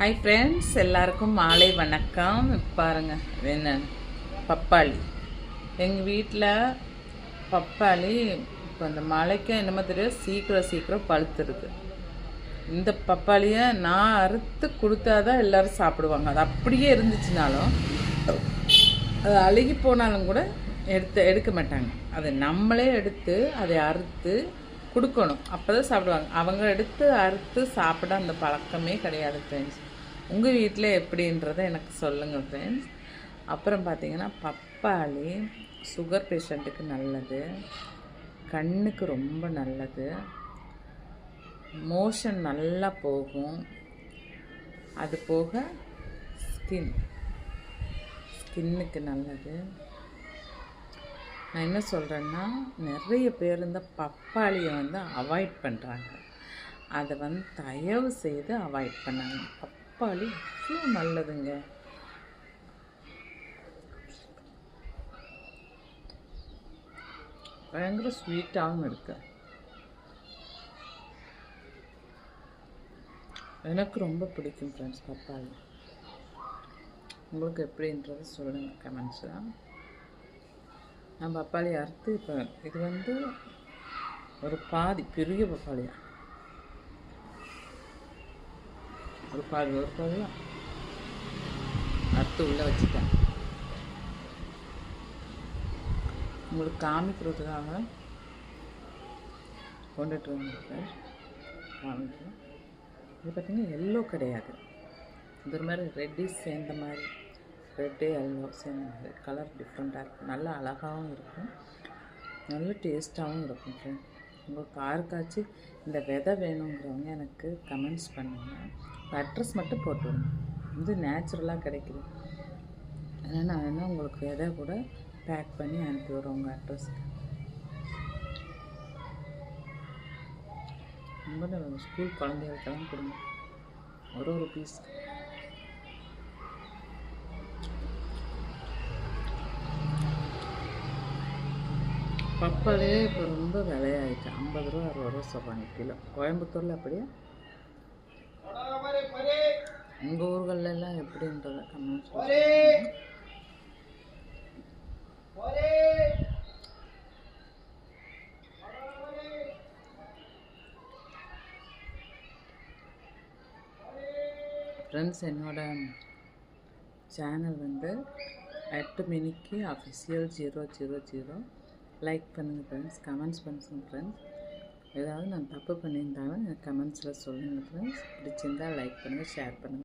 Hi friends எல்லாருக்கும் மாலை வணக்கம். பாருங்க என்ன? பப்பாளி. எங்கள் வீட்டில் பப்பாளி இப்போ அந்த மழைக்கு என்னமோ தெரியும் சீக்கிரம் சீக்கிரம் பழுத்துருது. இந்த பப்பாளியை நான் அறுத்து கொடுத்தா தான் எல்லோரும் சாப்பிடுவாங்க. அது அப்படியே இருந்துச்சுனாலும் அது அழுகி போனாலும் கூட எடுத்து எடுக்க மாட்டாங்க. அதை நம்மளே எடுத்து அதை அறுத்து கொடுக்கணும். அப்போ தான் சாப்பிடுவாங்க. அவங்க எடுத்து அறுத்து சாப்பிட அந்த பழக்கமே கிடையாது ஃப்ரெண்ட்ஸ் உங்கள் வீட்டில் எப்படின்றத எனக்கு சொல்லுங்கள் ஃப்ரெண்ட்ஸ் அப்புறம் பார்த்தீங்கன்னா பப்பாளி சுகர் பேஷண்ட்டுக்கு நல்லது. கண்ணுக்கு ரொம்ப நல்லது. மோஷன் நல்லா போகும். அது போக ஸ்கின் ஸ்கின்னுக்கு நல்லது. நான் என்ன சொல்கிறேன்னா நிறைய பேர் இந்த பப்பாளியை வந்து அவாய்ட் பண்ணுறாங்க அதை வந்து தயவு செய்து அவாய்ட் பண்ணாங்க. பப்பாளி அவ்வளோ நல்லதுங்க. பயங்கர ஸ்வீட்டாகவும் இருக்கு. எனக்கு ரொம்ப பிடிக்கும் ஃப்ரெண்ட்ஸ் பப்பாளி. உங்களுக்கு எப்படின்றத சொல்லுங்கள் கமெண்ட்ஸில் நான் பப்பாளி அறுத்து இப்போ இது வந்து ஒரு பாதி பெரிய பப்பாளியா? ஒரு பாதி ஒரு பாதியா? அறுத்து உள்ளே வச்சுட்டேன். உங்களுக்கு காமிக்கிறதுக்காக கொண்டுட்டு வந்துருக்கேன் காமிக்கிறேன். இது பார்த்திங்கன்னா எல்லோ கிடையாது. இது ஒரு மாதிரி ரெட்டி சேர்ந்த மாதிரி. ரெட்டு எல்லோ சேர்ந்த கலர் டிஃப்ரெண்ட்டாக இருக்கும். நல்லா அழகாகவும் இருக்கும். நல்ல டேஸ்ட்டாகவும் இருக்கும் ஃப்ரெண்ட் உங்களுக்கு காருக்காச்சு இந்த விதை வேணுங்கிறவங்க எனக்கு கமெண்ட்ஸ் பண்ணுங்கள் அட்ரஸ் மட்டும் போட்டுவிடுங்க இது நேச்சுரலாக கிடைக்குது. அதனால் நான் வேணால் உங்களுக்கு விதை கூட பேக் பண்ணி அனுப்பி விடுறோம் உங்கள் அட்ரஸ்க்கு ரொம்ப ஸ்கூல் குழந்தைகளுக்கெல்லாம் கொடுங்க. ஒரு ஒரு பீஸ் பப்பாளே இப்போ ரொம்ப விலையாயிட்டு ஐம்பது ரூபா அறுபது ரூபா சொல்கிறாங்க கிலோ. கோயம்புத்தூரில் அப்படியே? உங்கள் ஊர்களெல்லாம் எப்படின்றத கம்மியாக கமெண்ட்ஸ் ஃப்ரெண்ட்ஸ் என்னோட சேனல் வந்து எட்டு மணிக்கு official zero zero zero like பண்ணுங்கள் ஃப்ரெண்ட்ஸ் கமெண்ட்ஸ் பண்ணுங்கள் ஃப்ரெண்ட்ஸ் ஏதாவது நான் தப்பு பண்ணியிருந்தாலும் கமெண்ட்ஸில் சொல்லுங்கள் ஃப்ரெண்ட்ஸ் பிடிச்சிருந்தால் லைக் பண்ணுங்கள் ஷேர் பண்ணுங்கள்